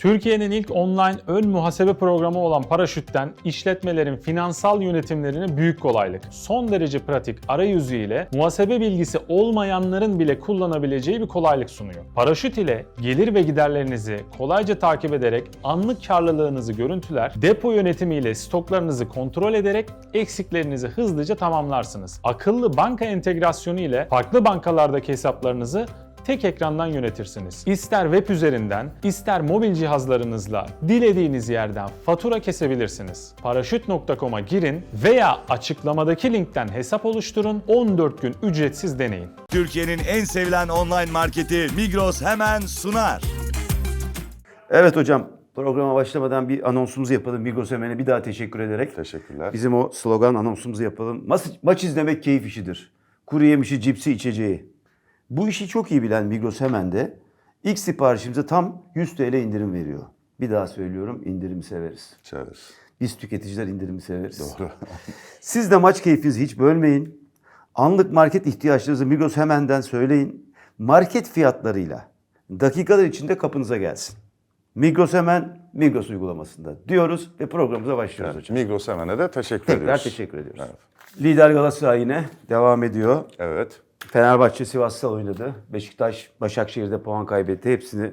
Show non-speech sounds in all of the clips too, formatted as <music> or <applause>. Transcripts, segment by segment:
Türkiye'nin ilk online ön muhasebe programı olan Paraşüt'ten işletmelerin finansal yönetimlerine büyük kolaylık. Son derece pratik arayüzü ile muhasebe bilgisi olmayanların bile kullanabileceği bir kolaylık sunuyor. Paraşüt ile gelir ve giderlerinizi kolayca takip ederek anlık karlılığınızı görüntüler, depo yönetimi ile stoklarınızı kontrol ederek eksiklerinizi hızlıca tamamlarsınız. Akıllı banka entegrasyonu ile farklı bankalardaki hesaplarınızı tek ekrandan yönetirsiniz. İster web üzerinden, ister mobil cihazlarınızla dilediğiniz yerden fatura kesebilirsiniz. Paraşüt.com'a girin veya açıklamadaki linkten hesap oluşturun, 14 gün ücretsiz deneyin. Türkiye'nin en sevilen online marketi Migros hemen sunar. Evet hocam programa başlamadan bir anonsumuzu yapalım. Migros Emen'e bir daha teşekkür ederek. Teşekkürler. Bizim o slogan anonsumuzu yapalım. Maç, maç izlemek keyif işidir. Kuru yemişi, cipsi, içeceği. Bu işi çok iyi bilen Migros hemen de ilk siparişimize tam 100 TL indirim veriyor. Bir daha söylüyorum indirim severiz. Severiz. Biz tüketiciler indirimi severiz. Doğru. <laughs> Siz de maç keyfinizi hiç bölmeyin. Anlık market ihtiyaçlarınızı Migros hemenden söyleyin. Market fiyatlarıyla dakikalar içinde kapınıza gelsin. Migros hemen Migros uygulamasında diyoruz ve programımıza başlıyoruz hocam. Migros Hemen'e de teşekkür Tekrar ediyoruz. teşekkür ediyoruz. Evet. Lider Galatasaray yine devam ediyor. Evet. Fenerbahçe Sivas'ta oynadı. Beşiktaş Başakşehir'de puan kaybetti. Hepsini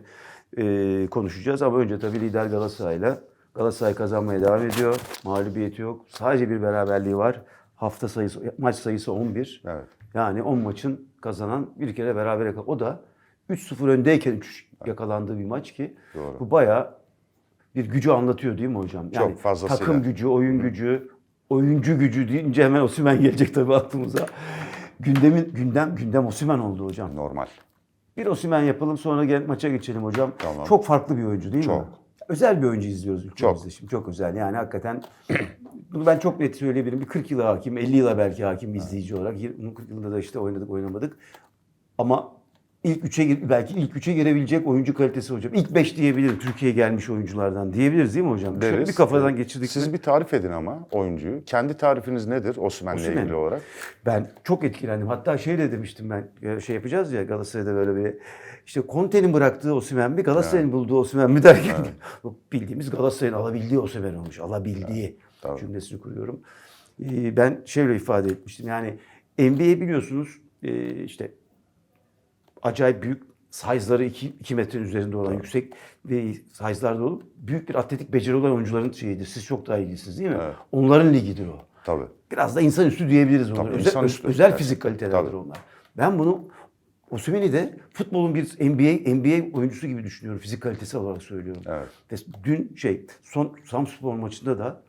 e, konuşacağız ama önce tabii lider Galatasaray'la. Galatasaray kazanmaya devam ediyor. Mağlubiyeti yok. Sadece bir beraberliği var. Hafta sayısı, maç sayısı 11. Evet. Yani 10 maçın kazanan bir kere berabere kal- O da 3-0 öndeyken 3 yakalandığı bir maç ki Doğru. bu bayağı bir gücü anlatıyor değil mi hocam? Yani Çok fazlasıyla. takım gücü, oyun gücü, oyuncu gücü deyince hemen Osimhen gelecek tabii aklımıza. Gündemin gündem gündem Osimhen oldu hocam. Normal. Bir Osimhen yapalım sonra gel maça geçelim hocam. Tamam. Çok farklı bir oyuncu değil mi? Çok. Özel bir oyuncu izliyoruz ülkemizde şimdi. Çok özel. Yani hakikaten <clears throat> bunu ben çok net söyleyebilirim. Bir 40 yıla hakim, 50 yıla belki hakim bir izleyici olarak. 20 40 yılında da işte oynadık, oynamadık. Ama ilk üçe belki ilk üçe girebilecek oyuncu kalitesi hocam. İlk 5 diyebilirim Türkiye'ye gelmiş oyunculardan diyebiliriz değil mi hocam? Deriz. bir kafadan geçirdik. Siz mi? bir tarif edin ama oyuncuyu. Kendi tarifiniz nedir Osimhen'le Osimhen. ilgili olarak? Ben çok etkilendim. Hatta şey de demiştim ben e, şey yapacağız ya Galatasaray'da böyle bir işte Conte'nin bıraktığı Osimhen mi Galatasaray'ın bulduğu Osimhen mi derken <laughs> bu bildiğimiz Galatasaray'ın alabildiği Osimhen olmuş. Alabildiği Tabii. cümlesini kuruyorum. Ee, Ben şöyle ifade etmiştim. Yani NBA biliyorsunuz e, işte acayip büyük size'ları 2 metrenin üzerinde olan yüksek ve size'larda olup büyük bir atletik beceri olan oyuncuların şeyidir. Siz çok daha ilgilisiniz değil mi? Evet. Onların ligidir o. Tabii. Biraz da insanüstü diyebiliriz onlara. Tabii, Özel, insanüstü. özel Evet. fizik kalitelerdir Tabii. onlar. Ben bunu Osimhen'i de futbolun bir NBA NBA oyuncusu gibi düşünüyorum. Fizik kalitesi olarak söylüyorum. Evet. Ve dün şey son Samspor maçında da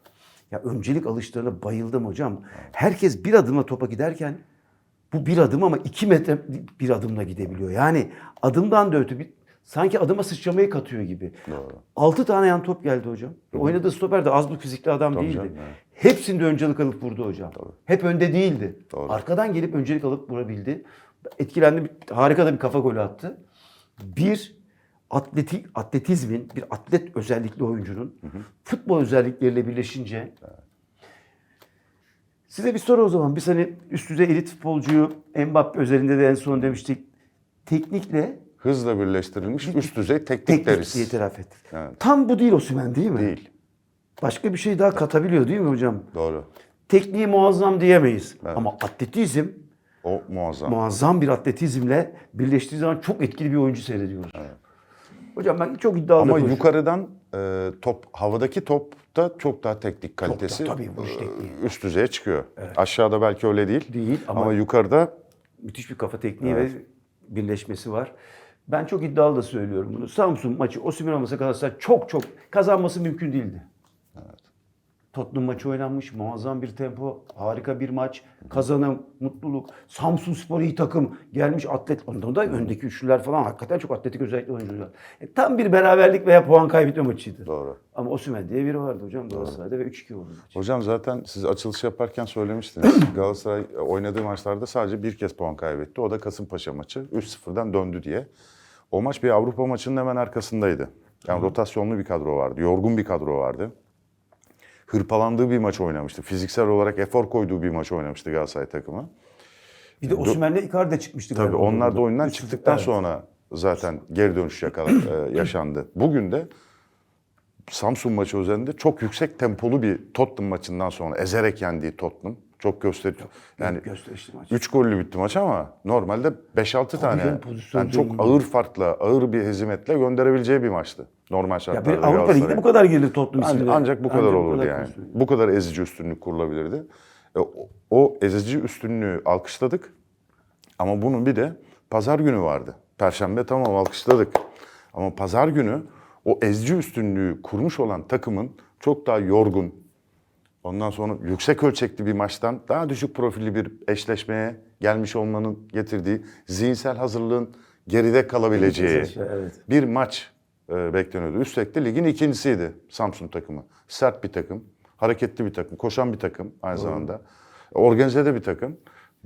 ya öncelik alışlarına bayıldım hocam. Herkes bir adımla topa giderken bu bir adım ama iki metre bir adımla gidebiliyor. Yani adımdan da öte bir sanki adıma sıçramayı katıyor gibi. Doğru. Altı tane yan top geldi hocam. Oynadığı stoper de az bu fizikli adam Tabii değildi. canım, evet. Hepsinde öncelik alıp vurdu hocam. Hep önde değildi. Doğru. Arkadan gelip öncelik alıp vurabildi. Etkilendi. Harika da bir kafa golü attı. Bir atleti, atletizmin, bir atlet özellikli oyuncunun futbol özellikleriyle birleşince Size bir soru o zaman. Biz hani üst düzey elit futbolcuyu Mbappe özelinde de en son demiştik. Teknikle Hızla birleştirilmiş üst düzey teknik, teknik deriz. diye itiraf ettik. Evet. Tam bu değil Osimhen değil mi? Değil. Başka bir şey daha katabiliyor değil mi hocam? Doğru. Tekniği muazzam diyemeyiz. Evet. Ama atletizm O muazzam. muazzam bir atletizmle birleştiği zaman çok etkili bir oyuncu seyrediyoruz. Hocam ben çok iddialı Ama konuşuyorum. yukarıdan e, top havadaki top da çok daha teknik kalitesi tabii, vuruş e, tekniği. üst düzeye çıkıyor. Aşağıda belki öyle değil. Değil ama- ama, yukarıda müthiş bir kafa tekniği ve birleşmesi var. Ben çok iddialı da söylüyorum bunu. Samsun maçı Osimhen olmasa Galatasaray çok çok kazanması mümkün değildi. Tottenham maçı oynanmış. Muazzam bir tempo. Harika bir maç. Kazanım, mutluluk. Samsun Spor iyi takım. Gelmiş atlet. Ondan da öndeki üçlüler falan hakikaten çok atletik özellikle oyuncular. E, tam bir beraberlik veya puan kaybetme maçıydı. Doğru. Ama Osimhen diye biri vardı hocam Galatasaray'da ve 3-2 oldu maç. Hocam zaten siz açılış yaparken söylemiştiniz. <clears throat> Galatasaray oynadığı maçlarda sadece bir kez puan kaybetti. O da Kasımpaşa maçı. 3-0'dan döndü diye. O maç bir Avrupa maçının hemen arkasındaydı. Yani rotasyonlu bir kadro vardı. Yorgun bir kadro vardı. Hırpalandığı bir maç oynamıştı. Fiziksel olarak efor koyduğu bir maç oynamıştı Galatasaray takımı. Bir de Osimhen'le Icardi çıkmıştı. Tabii onlar da oyundan Üst- çıktıktan Evet. sonra zaten geri dönüş yakala, <clears throat> e, yaşandı. Bugün de Samsun maçı özelinde çok yüksek tempolu bir Tottenham maçından sonra ezerek yendiği Tottenham. Çok gösterici. Yani maç. 3 gollü bitti maç ama normalde 5-6 tane yani çok ağır farkla, ağır bir hezimetle gönderebileceği bir maçtı. Normal Ya şartlarda. bir Avrupa. Ligi'de bu kadar gelir Tottenham Ancak, ancak bu kadar Ancak olurdu yani. pozisyon. Bu kadar ezici üstünlük kurulabilirdi. E, o, o ezici üstünlüğü alkışladık. Ama bunun bir de pazar günü vardı. Perşembe tamam alkışladık. Ama pazar günü o ezici üstünlüğü kurmuş olan takımın çok daha yorgun, ondan sonra yüksek ölçekli bir maçtan daha düşük profilli bir eşleşmeye gelmiş olmanın getirdiği zihinsel hazırlığın geride kalabileceği Evet. bir maç e, bekleniyordu. Üstelik de ligin ikincisiydi Samsun takımı. Sert bir takım, hareketli bir takım, koşan bir takım aynı zamanda. Organize de bir takım.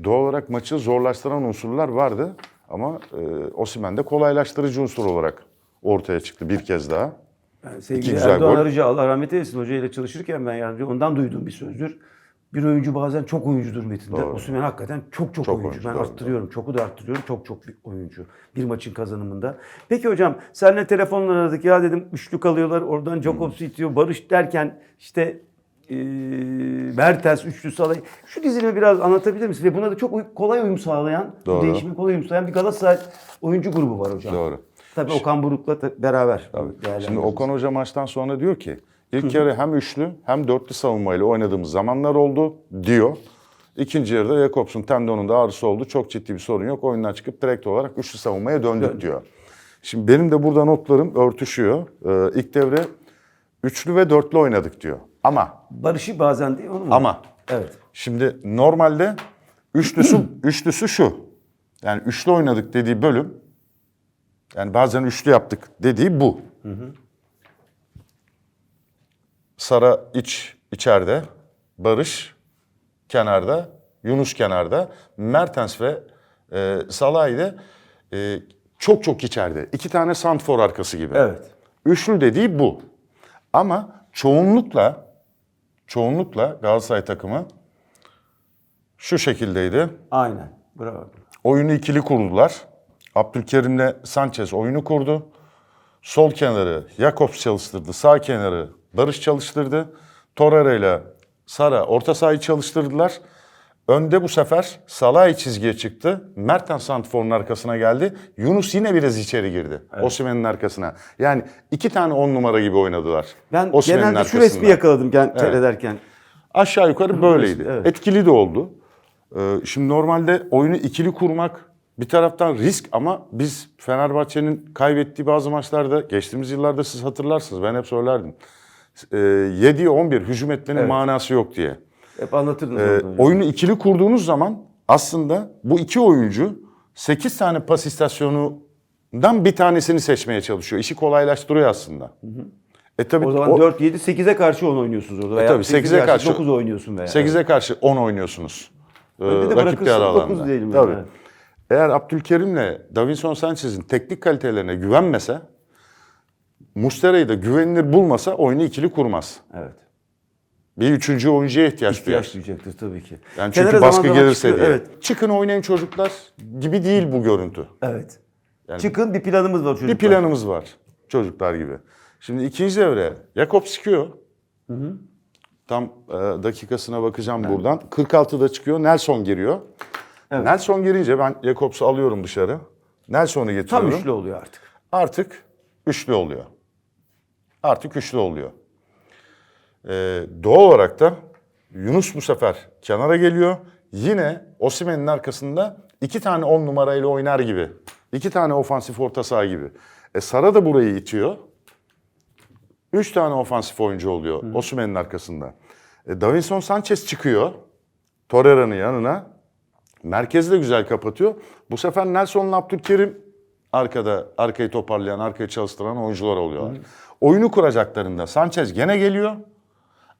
Doğal olarak maçı zorlaştıran unsurlar vardı ama e, Osimhen de kolaylaştırıcı unsur olarak ortaya çıktı bir kez daha. Yani İki sevgili güzel Erdoğan. Arıcı Allah rahmet eylesin hocayla çalışırken ben yani ondan duyduğum bir sözdür. Bir oyuncu bazen çok oyuncudur metinde. Doğru. Osimhen hakikaten çok çok, Çok oyuncu. oyuncu, Ben doğru, arttırıyorum. Çoku da arttırıyorum. Çok çok bir oyuncu. Bir maçın kazanımında. Peki hocam seninle telefonla aradık. Ya dedim üçlü kalıyorlar. Oradan Jacobs'u itiyor. Barış derken işte e, Mertens üçlü sağlay. Şu dizilimi biraz anlatabilir misin? Ve buna da çok kolay uyum sağlayan, Doğru. değişime kolay uyum sağlayan bir Galatasaray oyuncu grubu var hocam. Doğru. Tabii Okan Buruk'la beraber. Şimdi değerlendiriyoruz. Okan Hoca maçtan sonra diyor ki ilk yarı hem üçlü hem dörtlü savunmayla oynadığımız zamanlar oldu diyor. İkinci yarıda Jakobs'un tendonunda ağrısı oldu. Çok ciddi bir sorun yok. Oyundan çıkıp direkt olarak üçlü savunmaya döndük diyor. Şimdi benim de burada notlarım örtüşüyor. Ee, ilk devre üçlü ve dörtlü oynadık diyor. Ama Barış'ı bazen değil onu mu? ama Evet. Şimdi normalde üçlüsü <clears throat> üçlüsü şu. Yani üçlü oynadık dediği bölüm yani bazen üçlü yaptık dediği bu. Sara iç içeride, Barış kenarda, Yunus kenarda, Mertens ve e, Salah'ı da e, çok çok içeride. İki tane santfor arkası gibi. Evet. Üçlü dediği bu. Ama çoğunlukla çoğunlukla Galatasaray takımı şu şekildeydi. Aynen. Bravo. Oyunu ikili kurdular. Abdülkerim'le Sanchez oyunu kurdu. Sol kenarı Jakobs çalıştırdı. Sağ kenarı Barış çalıştırdı. Torreira ile Sara orta sahayı çalıştırdılar. Önde bu sefer Salah'ı çizgiye çıktı. Mertens Santfor'un arkasına geldi. Yunus yine biraz içeri girdi. Osimhen'in arkasına. Yani iki tane on numara gibi oynadılar. Ben Osimhen'in genelde şu resmi yakaladım gen- seyrederken. Aşağı yukarı böyleydi. Evet. Etkili de oldu. Ee, şimdi normalde oyunu ikili kurmak bir taraftan risk ama biz Fenerbahçe'nin kaybettiği bazı maçlarda geçtiğimiz yıllarda siz hatırlarsınız ben hep söylerdim. Ee, 7'ye 11 hücum etmenin Evet. manası yok diye. Hep anlatırdınız Ee, oyunu ikili kurduğunuz zaman aslında bu iki oyuncu 8 tane pas istasyonundan bir tanesini seçmeye çalışıyor. İşi kolaylaştırıyor aslında. E tabii O zaman 4 7 8'e karşı 10 oynuyorsunuz orada. Veya tabii, 8'e karşı- 9 oynuyorsun veya. 8'e karşı 10 oynuyorsunuz. Ee, de rakip yarı alanda. diyelim Tabii. yani. Eğer Abdülkerim'le Davinson Sanchez'in teknik kalitelerine güvenmese, Mustera'yı da güvenilir bulmasa oyunu ikili kurmaz. Evet. Bir üçüncü oyuncuya ihtiyaç, duyar. İhtiyaç duyacaktır tabii ki. Yani Kenara çünkü zaman baskı gelirse çıkıyor, diye. Evet. Çıkın oynayın çocuklar gibi değil bu görüntü. Evet. Yani- Çıkın bir planımız var çocuklar. Bir planımız var çocuklar gibi. Şimdi ikinci devre Jakob çıkıyor. Tam e, dakikasına bakacağım buradan. 46'da çıkıyor. Nelson giriyor. Evet. Nelson girince ben Jakobs'u alıyorum dışarı. Nelson'u getiriyorum. Tam üçlü oluyor artık. Artık üçlü oluyor. Artık üçlü oluyor. Ee, doğal olarak da Yunus bu sefer kenara geliyor. Yine Osimhen'in arkasında iki tane on numarayla oynar gibi. İki tane ofansif orta saha gibi. E Sara da burayı itiyor. Üç tane ofansif oyuncu oluyor Osimhen'in arkasında. E, Davinson Sanchez çıkıyor. Torreira'nın yanına. Merkezi de güzel kapatıyor. Bu sefer Nelson'la Abdülkerim arkada arkayı toparlayan, arkayı çalıştıran oyuncular oluyorlar. Oyunu kuracaklarında Sanchez gene geliyor.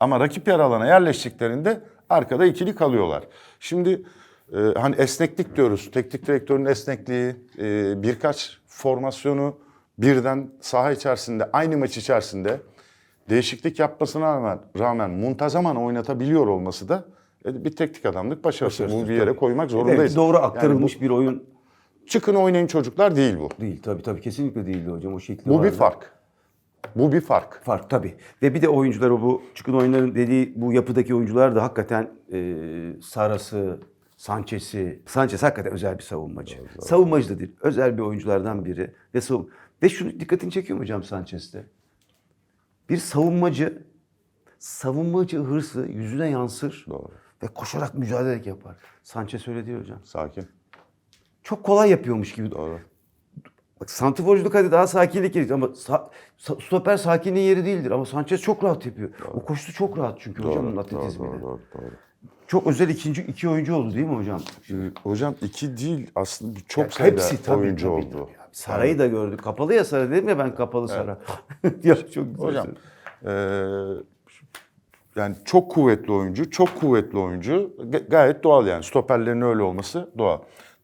Ama rakip yer alana yerleştiklerinde arkada ikili kalıyorlar. Şimdi e, hani esneklik diyoruz. Teknik direktörün esnekliği, e, birkaç formasyonu birden saha içerisinde, aynı maç içerisinde değişiklik yapmasına rağmen, rağmen muntazaman oynatabiliyor olması da e, bir teknik adamlık başarısı. Bu bir yere koymak zorundayız. Evet, doğru Yani aktarılmış bir oyun bu çıkın oynayın çocuklar değil bu. değil. Tabii tabii kesinlikle değildi hocam o şekli Bu bir vardı. fark. Bu bir fark. Fark tabii. Ve bir de oyuncular o bu çıkın oyunların dediği bu yapıdaki oyuncular da hakikaten e, Sarası, Sanchez'i. Sanchez hakikaten özel bir savunmacı. Savunmacı da değil. Özel bir oyunculardan biri. Ve savun ve şunu dikkatini çekiyor mu hocam Sanchez'te? Bir savunmacı savunmacı hırsı yüzüne yansır. Doğru. Ve koşarak mücadele yapar. Sanchez öyle değil hocam. Sakin. Çok kolay yapıyormuş gibi. Doğru. Bak santiforculuk hadi daha sakinlik gerekir ama sa- sa- stoper sakinliğin yeri değildir. Ama Sanchez çok rahat yapıyor. O koşusu çok rahat çünkü Doğru, atletizmiyle. doğru, doğru, doğru. Çok özel ikinci iki oyuncu oldu değil mi hocam? Hocam iki değil aslında çok Ya sayıda hepsi tabii, oyuncu tabii, oldu. tabii. Saray'ı da gördük. Kapalı ya Saray dedim ya ben kapalı Saray. <laughs> ya çok güzel. Hocam eee, yani çok kuvvetli oyuncu, çok kuvvetli oyuncu Ga- gayet doğal yani stoperlerin öyle olması doğal.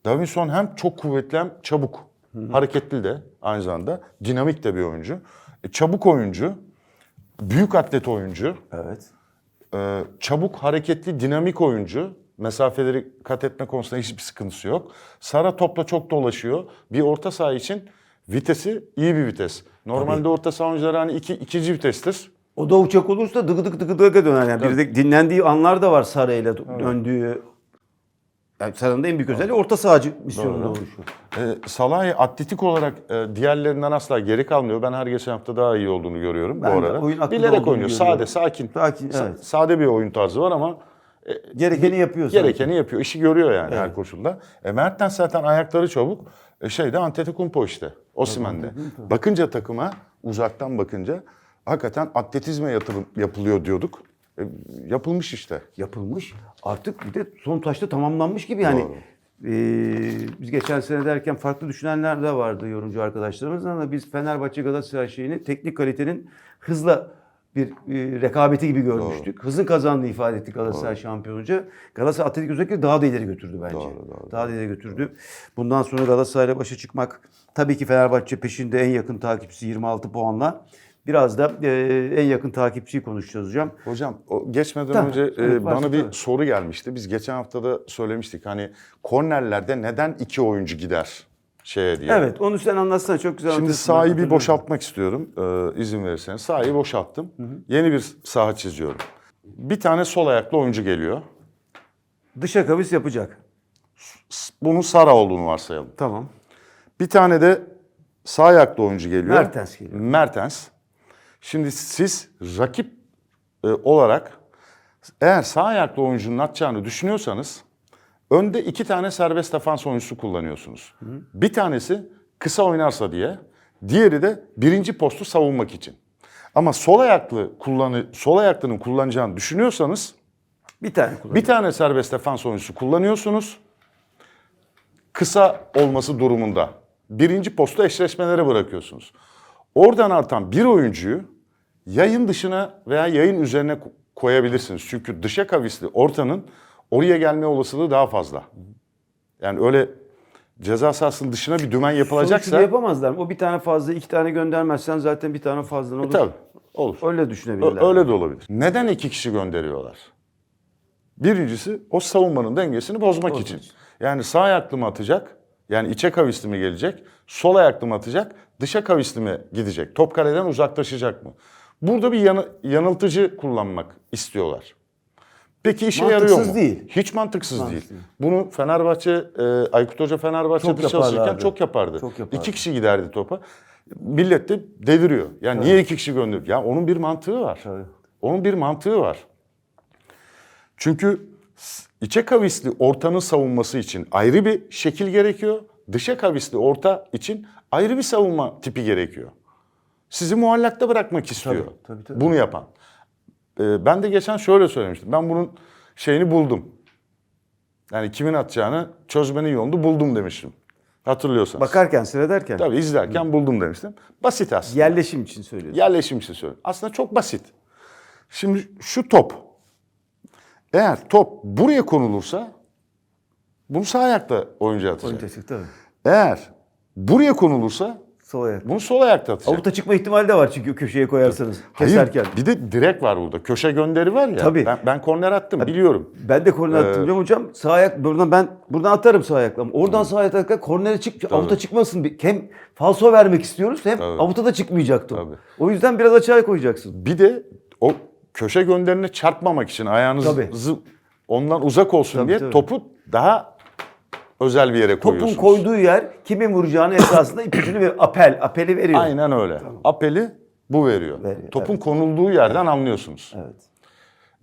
Davinson hem çok kuvvetli hem çabuk. Hareketli de aynı zamanda dinamik de bir oyuncu. E, çabuk oyuncu, büyük atlet oyuncu, Evet. Ee, çabuk, hareketli, dinamik oyuncu. Mesafeleri kat etme konusunda hiçbir sıkıntısı yok. Sara topla çok dolaşıyor. Bir orta saha için vitesi iyi bir vites. Normalde orta saha oyuncuları hani iki, ikinci vitestir. O da uçak olursa dıgı dıgı dıgı dıgı döner. Yani bir de dinlendiği anlar da var Saray'la döndüğü. Yani Saray'ın da en büyük özelliği orta sahacı misyonunda oluşu. Ee, Salah'ı atletik olarak e, diğerlerinden asla geri kalmıyor. Ben her geçen hafta daha iyi olduğunu görüyorum Ben bu de arada. oyun Bilerek olduğunu oynuyor. görüyorum. Sade, sakin. Sakin, Sa- evet. Sade bir oyun tarzı var ama Gerekeni yapıyor sanki. Gerekeni yapıyor. İşi görüyor yani her koşulda. E Mertens zaten ayakları çabuk. E şeyde Antetokounmpo işte. Osimhen'de. Bakınca takıma uzaktan bakınca hakikaten atletizme yatırım yapılıyor diyorduk. E, yapılmış işte. yapılmış. Artık bir de son taşta tamamlanmış gibi yani. Ee, biz geçen sene derken farklı düşünenler de vardı yorumcu arkadaşlarımız ama biz Fenerbahçe Galatasaray şeyini teknik kalitenin hızla bir e, rekabeti gibi görmüştük. Hızın kazandığını ifade ettik Galatasaray şampiyon olunca. Galatasaray atletik özellikle daha da ileri götürdü bence. Doğru, doğru, daha da ileri götürdü. Bundan sonra Galatasaray'la başa çıkmak tabii ki Fenerbahçe peşinde en yakın takipçisi 26 puanla. Biraz da e, en yakın takipçiyi konuşacağız hocam. Hocam o geçmeden Tamam. önce e, Evet, bana bir tabii. soru gelmişti. Biz geçen hafta da söylemiştik. Hani kornerlerde neden iki oyuncu gider şeye diye. Evet onu sen anlatsana çok güzel Şimdi Hatırlıyorum. boşaltmak istiyorum e, izin verirseniz. Sahayı boşalttım. Yeni bir saha çiziyorum. Bir tane sol ayaklı oyuncu geliyor. Dışa kavis yapacak. Bunun Sara olduğunu varsayalım. Tamam. Bir tane de sağ ayaklı oyuncu geliyor. Mertens geliyor. Mertens. Şimdi siz rakip e, olarak eğer sağ ayaklı oyuncunun atacağını düşünüyorsanız önde iki tane serbest defans oyuncusu kullanıyorsunuz. Bir tanesi kısa oynarsa diye, diğeri de birinci postu savunmak için. Ama sol ayaklı kullanı sol ayaklının kullanacağını düşünüyorsanız Bir tane bir tane serbest defans oyuncusu kullanıyorsunuz. Kısa olması durumunda birinci postu eşleşmelere bırakıyorsunuz. Oradan artan bir oyuncuyu yayın dışına veya yayın üzerine ko- koyabilirsiniz. Çünkü dışa kavisli ortanın oraya gelme olasılığı daha fazla. Yani öyle ceza sahasının dışına bir dümen yapılacaksa Sonuçta yapamazlar. O bir tane fazla, iki tane göndermezsen zaten bir tane fazla olur. E, tabii olur. Öyle düşünebilirler. Ö- Öyle de olabilir. Neden iki kişi gönderiyorlar? Birincisi o savunmanın dengesini bozmak için. Yani sağ ayaklı mı atacak? Yani içe kavisli mi gelecek? Sol ayaklı mı atacak? Dışa kavisli mi gidecek? Top kaleden uzaklaşacak mı? Burada bir yanı- yanıltıcı kullanmak istiyorlar. Peki işe yarıyor mu? Mantıksız değil. Hiç mantıksız Mantıksız değil. Bunu Fenerbahçe, e, Aykut Hoca Fenerbahçe'de Çok çalışırken çok yapardı. Çok yapardı. İki kişi giderdi topa. Millet de deviriyor. Yani niye iki kişi gönderiyor? Ya onun bir mantığı var. Tabii. Onun bir mantığı var. Çünkü içe kavisli ortanın savunması için ayrı bir şekil gerekiyor. Dışa kavisli orta için ayrı bir savunma tipi gerekiyor. Sizi muallakta bırakmak istiyor. Tabii, tabii, tabii. Bunu yapan. Ee, ben de geçen şöyle söylemiştim. Ben bunun şeyini buldum. Yani kimin atacağını çözmenin yolunu buldum demiştim. Hatırlıyorsanız. Bakarken, seyrederken. Tabii izlerken buldum demiştim. Basit aslında. Yerleşim için söylüyorsun. Yerleşim için söylüyorum. Aslında çok basit. Şimdi şu top. Eğer top buraya konulursa bunu sağ ayakta oyuncu atacak. Oyun tabii. Eğer buraya konulursa Sol ayak. Bunu sol ayakta atacak. Avuta çıkma ihtimali de var çünkü köşeye koyarsanız Hayır, keserken. bir de direk var burada. Köşe gönderi var ya. Tabii. Ben, ben korner attım biliyorum. Ben de korner attım Ee, diyorum hocam. Sağ ayak buradan ben buradan atarım sağ ayakla. Oradan sağ ayakla kornere çık avuta çıkmasın. Hem falso vermek istiyoruz hem Tabii. avuta da çıkmayacaktı. o. Tabii. O yüzden biraz açığa koyacaksın. Bir de o köşe gönderine çarpmamak için ayağınızı Tabii. ondan uzak olsun Tabii, diye tabii. topu daha özel bir yere Topun koyuyorsunuz. koyduğu yer kimin vuracağını esasında <coughs> ipucunu ver. Apel, apeli veriyor. Aynen öyle. Apeli bu veriyor. Veriyor, Topun konulduğu yerden anlıyorsunuz. Evet.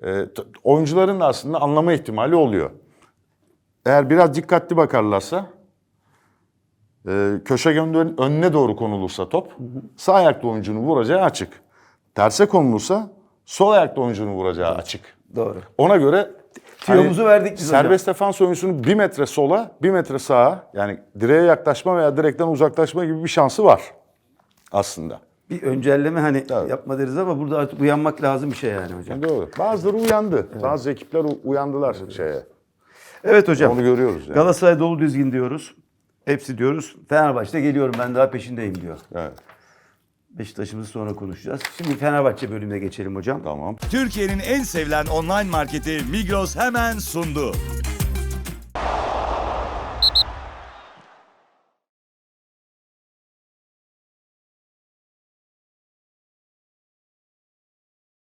Ee, oyuncuların da aslında anlama ihtimali oluyor. Eğer biraz dikkatli bakarlarsa e, köşe gönderin önüne doğru konulursa top sağ ayaklı oyuncunun vuracağı açık. Terse konulursa sol ayaklı oyuncunun vuracağı açık. Doğru. Ona göre Tiyomuzu verdik biz hocam. serbest defans oyuncusunun bir metre sola, bir metre sağa yani direğe yaklaşma veya direkten uzaklaşma gibi bir şansı var aslında. Bir öncelleme hani Tabii. yapma deriz ama burada artık uyanmak lazım bir şey yani hocam. Doğru. Bazıları uyandı. Bazı ekipler uyandılar şeye. Evet hocam. Onu görüyoruz yani. Galatasaray dolu dizgin diyoruz. Hepsi diyoruz. Fenerbahçe'de geliyorum ben daha peşindeyim diyor. Evet. Beşiktaş'ımızı sonra konuşacağız. Şimdi Fenerbahçe bölümüne geçelim hocam. Tamam. Türkiye'nin en sevilen online marketi Migros hemen sundu.